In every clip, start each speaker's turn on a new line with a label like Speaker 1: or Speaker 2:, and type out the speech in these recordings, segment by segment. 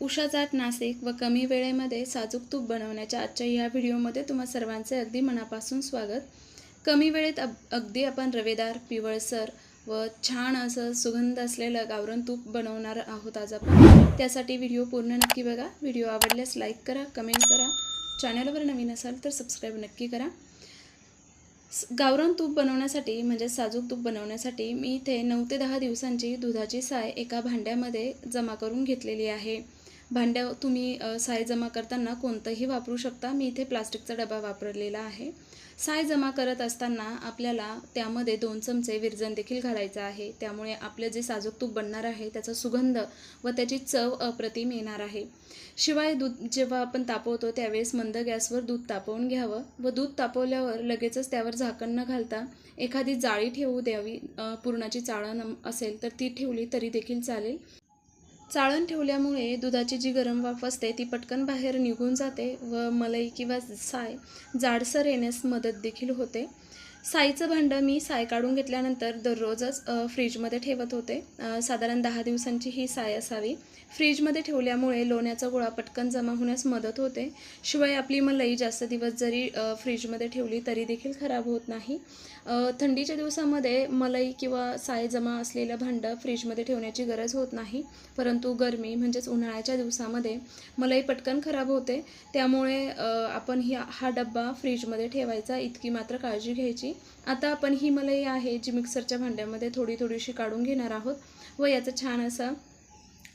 Speaker 1: उषा जाट नाशिक व कमी वेळेमध्ये साजूक तूप बनवण्याच्या आजच्या ह्या व्हिडिओमध्ये तुम्हा सर्वांचे अगदी मनापासून स्वागत. कमी वेळेत अग अगदी आपण रवेदार पिवळसर व छान असं सुगंध असलेलं गावरण तूप बनवणार आहोत आज आपण. त्यासाठी व्हिडिओ पूर्ण नक्की बघा. व्हिडिओ आवडल्यास लाईक करा कमेंट करा. चॅनलवर नवीन असाल तर सबस्क्राईब नक्की करा. स- गावरान तूप बनवण्यासाठी म्हणजे साजूक तूप बनवण्यासाठी मी इथे नऊ ते दहा दिवसांची दुधाची साय एका भांड्यामध्ये जमा करून घेतलेली आहे. भांड्या तुम्ही साय जमा करताना कोणतंही वापरू शकता. मी इथे प्लास्टिकचा डबा वापरलेला आहे. साय जमा करत असताना आपल्याला त्यामध्ये दोन चमचे विरजन देखील घालायचं आहे. त्यामुळे आपलं जे साजूक तूप बनणार आहे त्याचा सुगंध व त्याची चव अप्रतिम येणार आहे. शिवाय दूध जेव्हा आपण तापवतो त्यावेळेस मंद गॅसवर दूध तापवून घ्यावं व दूध तापवल्यावर लगेचच त्यावर झाकण न घालता एखादी जाळी ठेवू द्यावी. पुरणाची चाळण असेल तर ती ठेवली तरी देखील चालेल. चाळण ठेवल्यामुळे दुधाची जी गरम वाफ असते ती पटकन बाहेर निघून जाते व मलाई किंवा साय जाडसर येण्यास मदत देखील होते. साईचं भांडं मी साय काढून घेतल्यानंतर दररोजच फ्रीजमध्ये ठेवत होते. साधारण दहा दिवसांची ही साय असावी. फ्रीजमध्ये ठेवल्यामुळे लोण्याचा गोळा पटकन जमा होण्यास मदत होते. शिवाय आपली मलई जास्त दिवस जरी फ्रीजमध्ये ठेवली तरी देखील खराब होत नाही. थंडीच्या दिवसामध्ये मलई किंवा साय जमा असलेलं भांडं फ्रीजमध्ये ठेवण्याची गरज होत नाही. परंतु गरमी म्हणजेच उन्हाळ्याच्या दिवसामध्ये मलई पटकन खराब होते. त्यामुळे आपण ही हा डब्बा फ्रीजमध्ये ठेवायचा. इतकी मात्र काळजी घ्यायची. आता आपण ही मलाई आहे जी मिक्सरच्या भांड्यामध्ये थोडी थोडीशी काढून घेणार आहोत व याचं छान असं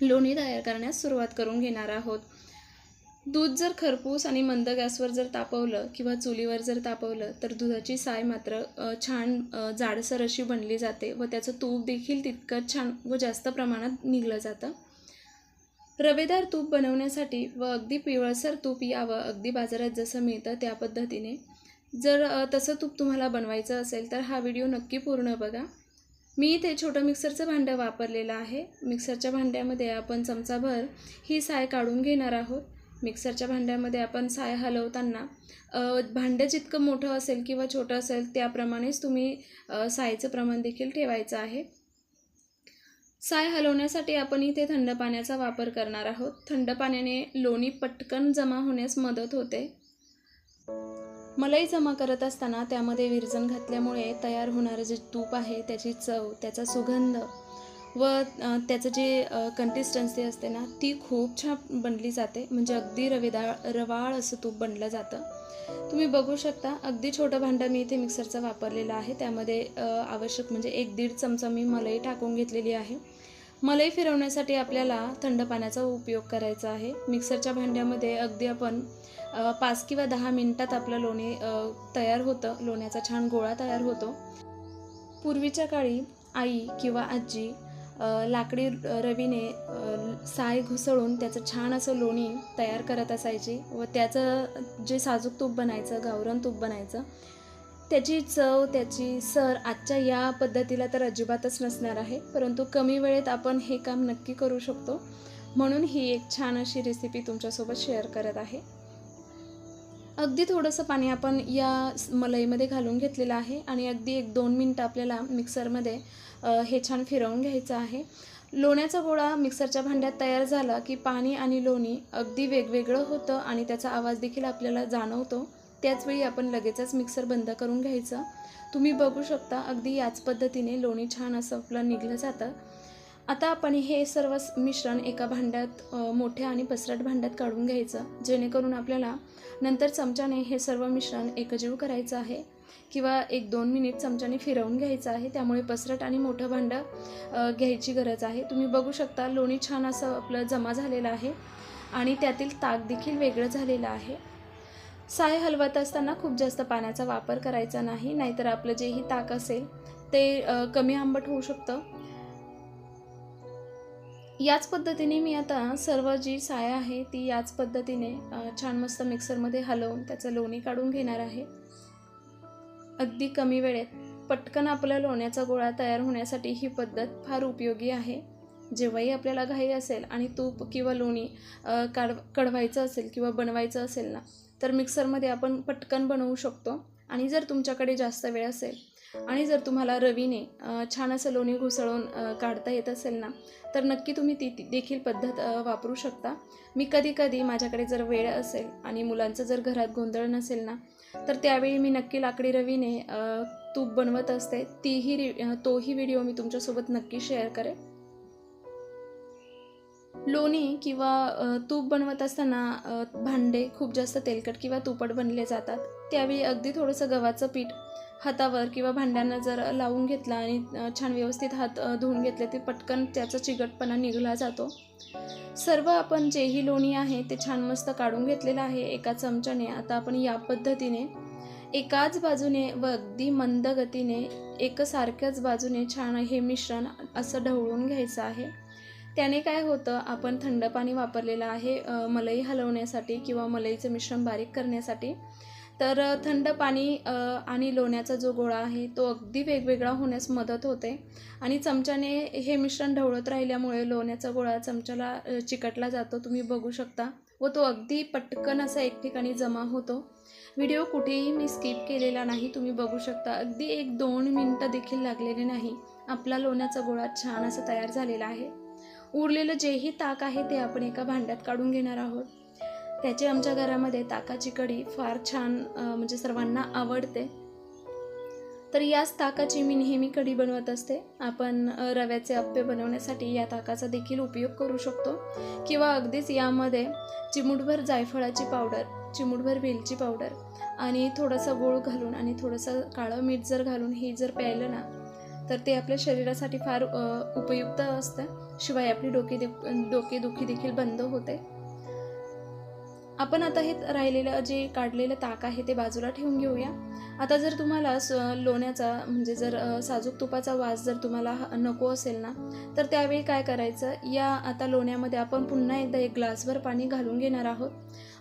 Speaker 1: लोणी तयार करण्यास सुरुवात करून घेणार आहोत. दूध जर खरपूस आणि मंद गॅसवर जर तापवलं किंवा चुलीवर जर तापवलं तर दुधाची साय मात्र छान जाडसर अशी बनली जाते व त्याचं तूप देखील तितकंच छान व जास्त प्रमाणात निघलं जातं. रवेदार तूप बनवण्यासाठी व अगदी पिवळसर तूप यावं अगदी बाजारात जसं मिळतं त्या पद्धतीने जर तसं तूप तुम्हाला बनवायचं असेल तर हा व्हिडिओ नक्की पूर्ण बघा. मी इथे छोटं मिक्सरचं भांडं वापरलेलं आहे. मिक्सरच्या भांड्यामध्ये आपण चमचाभर ही साय काढून घेणार आहोत. मिक्सरच्या भांड्यामध्ये आपण साय हलवताना भांडं जितकं मोठं असेल किंवा छोटं असेल त्याप्रमाणेच तुम्ही सायचं प्रमाण देखील ठेवायचं आहे. साय हलवण्यासाठी आपण इथे थंड पाण्याचा वापर करणार आहोत. थंड पाण्याने लोणी पटकन जमा होण्यास मदत होते. मलाई जमा करत असताना त्यामध्ये विरजण घातल्यामुळे तयार होणारं जे तूप आहे त्याची चव त्याचा सुगंध व त्याचं जे कन्सिस्टन्सी असते ना ती खूप छान बनली जाते. म्हणजे अगदी रवेदाळ रवाळ असं तूप बनलं जातं. तुम्ही बघू शकता अगदी छोटं भांडं मी इथे मिक्सरचं वापरलेलं आहे. त्यामध्ये आवश्यक म्हणजे एक दीड चमचा मी मलाई टाकून घेतलेली आहे. मलाई फिरवण्यासाठी आपल्याला थंड पाण्याचा उपयोग करायचा आहे. मिक्सरच्या भांड्यामध्ये अगदी आपण पाच किंवा दहा मिनटात आपलं लोणी तयार होतं. लोण्याचा छान गोळा तयार होतो. पूर्वीच्या काळी आई किंवा आजी लाकडी रवीने साय घुसळून त्याचं छान असं लोणी तयार करत असायची व त्याचं जे साजूक तूप बनायचं गावरण तूप बनायचं त्याची चव त्याची सर आजच्या या पद्धतीला तर अजिबातच नसणार आहे. परंतु कमी वेळेत आपण हे काम नक्की करू शकतो. म्हणून ही एक छान अशी रेसिपी तुमच्यासोबत शेअर करत आहे. अगदी थोडंसं पाणी आपण या मलईमध्ये घालून घेतलेलं आहे आणि अगदी एक दोन मिनटं आपल्याला मिक्सरमध्ये हे छान फिरवून घ्यायचं आहे. लोण्याचा गोळा मिक्सरच्या भांड्यात तयार झाला की पाणी आणि लोणी अगदी वेगवेगळं होतं आणि त्याचा आवाज देखील आपल्याला जाणवतो. त्याचवेळी आपण लगेचच मिक्सर बंद करून घ्यायचं. तुम्ही बघू शकता अगदी याच पद्धतीने लोणी छान असं आपलं निघलं जातं. आता आपण हे सर्व मिश्रण एका भांड्यात मोठ्या आणि पसरट भांड्यात काढून घ्यायचं. जेणेकरून आपल्याला नंतर चमच्याने हे सर्व मिश्रण एकजीव करायचं आहे किंवा एक दोन मिनिट चमच्याने फिरवून घ्यायचं आहे. त्यामुळे पसरट आणि मोठं भांडं घ्यायची गरज आहे. तुम्ही बघू शकता लोणी छान असं आपलं जमा झालेलं आहे आणि त्यातील ताक देखील वेगळं झालेलं आहे. साय हलवत असताना खूप जास्त पाण्याचा वापर करायचा नाही नाहीतर आपलं जेही ताक असेल ते कमी आंबट होऊ शकतं. याच पद्धतीने मी आता सर्व जी साय आहे ती याच पद्धतीने छान मस्त मिक्सरमध्ये हलवून त्याचं लोणी काढून घेणार आहे. अगदी कमी वेळेत. पटकन आपल्या लोण्याचा गोळा तयार होण्यासाठी ही पद्धत फार उपयोगी आहे. जेव्हाही आपल्याला घाई असेल आणि तूप किंवा लोणी काढ कढवायचं असेल किंवा बनवायचं असेल ना तर मिक्सरमध्ये आपण पटकन बनवू शकतो. आणि जर तुमच्याकडे जास्त वेळ असेल आणि जर तुम्हाला रवीने छान असं लोणी घुसळून काढता येत असेल ना तर नक्की तुम्ही ती ती देखील पद्धत वापरू शकता. मी कधी कधी माझ्याकडे जर वेळ असेल आणि मुलांचं जर घरात गोंधळ नसेल ना तर त्यावेळी मी नक्की लाकडी रवीने तूप बनवत असते. तीही रि तोही व्हिडिओ मी तुमच्यासोबत नक्की शेअर करेन. लोणी किंवा तूप बनवत असताना भांडे खूप जास्त तेलकट किंवा तुपट बनले जातात. त्यावेळी अगदी थोडंसं गव्हाचं पीठ हातावर किंवा भांड्यांना जर लावून घेतला आणि छान व्यवस्थित हात धुवून घेतले ते पटकन त्याचा चिकटपणा निघला जातो. सर्व आपण जेही लोणी आहे ते छान मस्त काढून घेतलेलं आहे एका चमच्याने. आता आपण या पद्धतीने एकाच बाजूने व अगदी मंद गतीने एकसारख्याच बाजूने छान हे मिश्रण असं ढवळून घ्यायचं आहे. त्याने काय होतं आपण थंड पाणी वापरलेलं आहे मलई हलवण्यासाठी किंवा मलईचं मिश्रण बारीक करण्यासाठी. तर थंड पाणी आणि लोण्याचा जो गोळा आहे तो अगदी वेगवेगळा होण्यास मदत होते. आणि चमच्याने हे मिश्रण ढवळत राहिल्यामुळे लोण्याचा गोळा चमच्याला चिकटला जातो तुम्ही बघू शकता. व तो अगदी पटकन असा एक ठिकाणी जमा होतो. व्हिडिओ कुठेही मी स्किप केलेला नाही तुम्ही बघू शकता. अगदी एक दोन मिनटं देखील लागलेले नाही. आपला लोण्याचा गोळा छान असा तयार झालेला आहे. उरलेलं जेही ताक आहे ते आपण एका भांड्यात काढून घेणार आहोत. त्याची आमच्या घरामध्ये ताकाची कढी फार छान म्हणजे सर्वांना आवडते. तर याच ताकाची मी नेहमी कढी बनवत असते. आपण रव्याचे अप्पे बनवण्यासाठी या ताकाचा देखील उपयोग करू शकतो. किंवा अगदीच यामध्ये चिमूटभर जायफळाची पावडर चिमूटभर वेलची पावडर आणि थोडंसं गूळ घालून आणि थोडंसं काळं मीठ जर घालून हे जर प्यायलं ना तर ते आपल्या शरीरासाठी फार उपयुक्त असतं. शिवाय आपली डोके डोकेदुखी देखील बंद होते. आपण आता हे राहिलेलं जे काढलेलं ताक आहे ते बाजूला ठेवून घेऊया. आता जर तुम्हाला स लोण्याचा म्हणजे जर साजूक तुपाचा वास जर तुम्हाला नको असेल ना तर त्यावेळी काय करायचं? या आता लोण्यामध्ये आपण पुन्हा एकदा एक ग्लासभर पाणी घालून घेणार आहोत.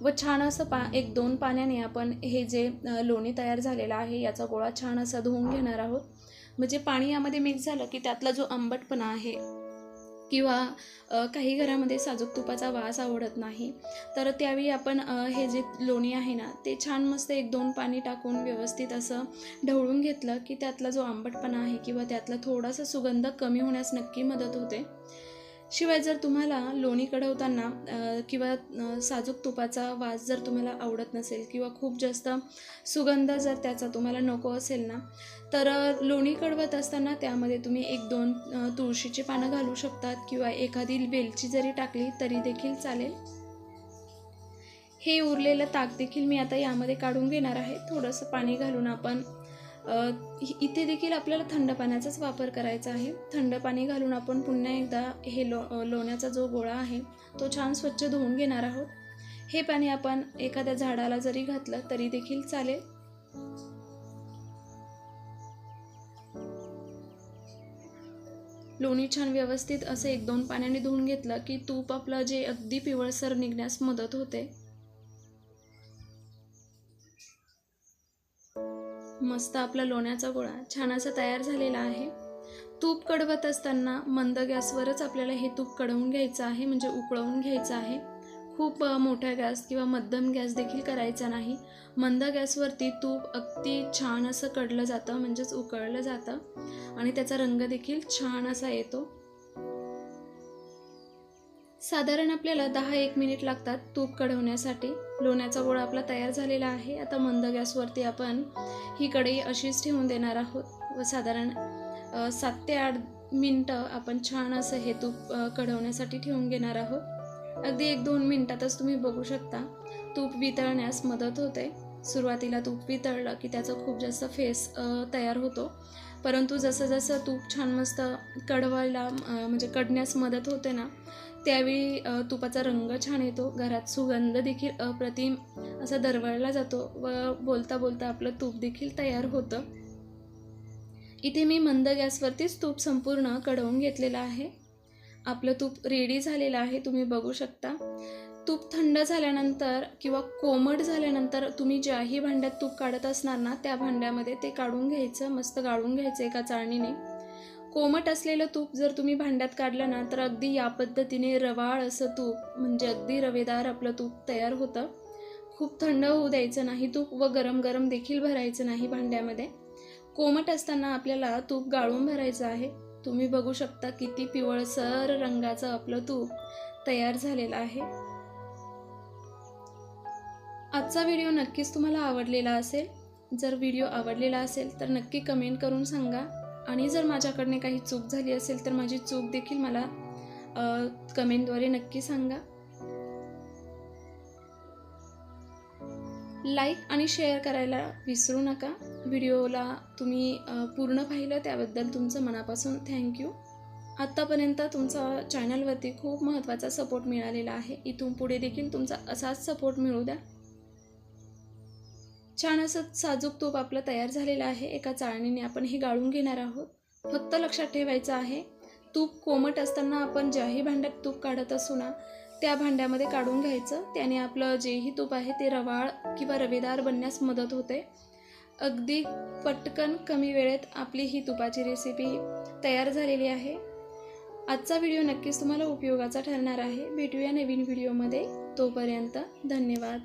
Speaker 1: व छान असं पा एक दोन पाण्याने आपण हे जे लोणी तयार झालेलं आहे याचा गोळा छान असा धुवून घेणार आहोत. म्हणजे पाणी यामध्ये मिक्स झालं की त्यातला जो आंबटपणा आहे किंवा काही घरामध्ये साजूक तुपाचा वास आवडत नाही तर त्यावेळी आपण हे जे लोणी आहे ना ते छान मस्त एक दोन पाणी टाकून व्यवस्थित असं ढवळून घेतलं की त्यातला जो आंबटपणा आहे किंवा त्यातला थोडासा सुगंध कमी होण्यास नक्की मदत होते. शिवाय जर तुम्हाला लोणी कढवताना किंवा साजूक तुपाचा वास जर तुम्हाला आवडत नसेल किंवा खूप जास्त सुगंध जर त्याचा तुम्हाला नको असेल ना तर लोणी कढवत असताना त्यामध्ये तुम्ही एक दोन तुळशीची पानं घालू शकतात किंवा एखादी वेलची जरी टाकली तरी देखील चालेल. हे उरलेलं ताक देखील मी आता यामध्ये काढून घेणार आहे. थोडंसं पाणी घालून आपण इथे देखील आपल्याला थंड पाण्याचाच वापर करायचा आहे. थंड पाणी घालून आपण पुन्हा एकदा हे लो लोण्याचा जो गोळा आहे तो छान स्वच्छ धुवून घेणार आहोत. हे पाणी आपण एखाद्या झाडाला जरी घातलं तरी देखील चालेल. लोणी छान व्यवस्थित असं एक दोन पाण्याने धुवून घेतलं की तूप आपलं जे अगदी पिवळसर निघण्यास मदत होते. मस्त आपला लोण्याचा गोळा छान असा तयार झालेला आहे. तूप कडवत असताना मंद गॅसवरच आपल्याला हे तूप कडवून घ्यायचं आहे म्हणजे उकळवून घ्यायचं आहे. खूप मोठा गॅस किंवा मध्यम गॅस देखील करायचा नाही. मंद गॅसवरती तूप अगदी छान असं कडलं जातं म्हणजेच उकळलं जातं. आणि त्याचा रंग देखील छान असा येतो. साधारण आपल्याला दहा एक मिनिट लागतात तूप कढवण्यासाठी. लोण्याचा गोळा आपला तयार झालेला आहे. आता मंद गॅसवरती आपण ही कढई अशीच ठेवून देणार आहोत. व साधारण सात ते आठ मिनटं आपण छान असं हे तूप कढवण्यासाठी ठेवून घेणार आहोत. अगदी एक दोन मिनटातच तुम्ही बघू शकता. तूप वितळण्यास मदत होते. सुरुवातीला तूप वितळलं की त्याचा खूप जास्त फेस तयार होतो. परंतु जसं जसं तूप छान मस्त कढवायला म्हणजे कडण्यास मदत होते ना त्यावेळी तुपाचा रंग छान येतो. घरात सुगंध देखील अप्रतिम असा दरवळला जातो व बोलता बोलता आपलं तूप देखील तयार होतं. इथे मी मंद गॅसवरतीच तूप संपूर्ण कढवून घेतलेलं आहे. आपलं तूप रेडी झालेलं आहे तुम्ही बघू शकता. तूप थंड झाल्यानंतर किंवा कोमट झाल्यानंतर तुम्ही ज्याही भांड्यात तूप काढत असणार ना त्या भांड्यामध्ये ते काढून घ्यायचं मस्त गाळून घ्यायचं एका चाळणीने. कोमट असलेलं तूप जर तुम्ही भांड्यात काढलं ना तर अगदी या पद्धतीने रवाळ असं तूप म्हणजे अगदी रवेदार आपलं तूप तयार होतं. खूप थंड होऊ द्यायचं नाही तूप व गरम गरम देखील भरायचं नाही भांड्यामध्ये. कोमट असताना आपल्याला तूप गाळून भरायचं आहे. तुम्ही बघू शकता किती पिवळसर रंगाचं आपलं तूप तयार झालेलं आहे. आजचा व्हिडिओ नक्कीच तुम्हाला आवडलेला असेल. जर व्हिडिओ आवडलेला असेल तर नक्की कमेंट करून सांगा. आणि जर माझ्याकडनं काही चूक झाली असेल तर माझी चूक देखील मला कमेंटद्वारे नक्की सांगा. लाईक आणि शेअर करायला विसरू नका. व्हिडिओला तुम्ही पूर्ण पाहिलं त्याबद्दल तुमचं मनापासून थँक्यू आत्तापर्यंत तुमचा चॅनलवरती खूप महत्त्वाचा सपोर्ट मिळालेला आहे. इथून पुढे देखील तुमचा असाच सपोर्ट मिळू द्या. छान असं साजूक तूप आपलं तयार झालेलं आहे. एका चाळणीने आपण हे गाळून घेणार आहोत. फक्त लक्षात ठेवायचं आहे तूप कोमट असताना आपण ज्याही भांड्यात तूप काढत असू ना त्या भांड्यामध्ये काढून घ्यायचं. त्याने आपलं जेही तूप आहे ते रवाळ किंवा रवेदार बनण्यास मदत होते. अगदी पटकन कमी वेळेत आपली ही तुपाची रेसिपी तयार झालेली आहे. आजचा व्हिडिओ नक्कीच तुम्हाला उपयोगाचा ठरणार आहे. भेटूया नवीन व्हिडिओमध्ये तोपर्यंत धन्यवाद.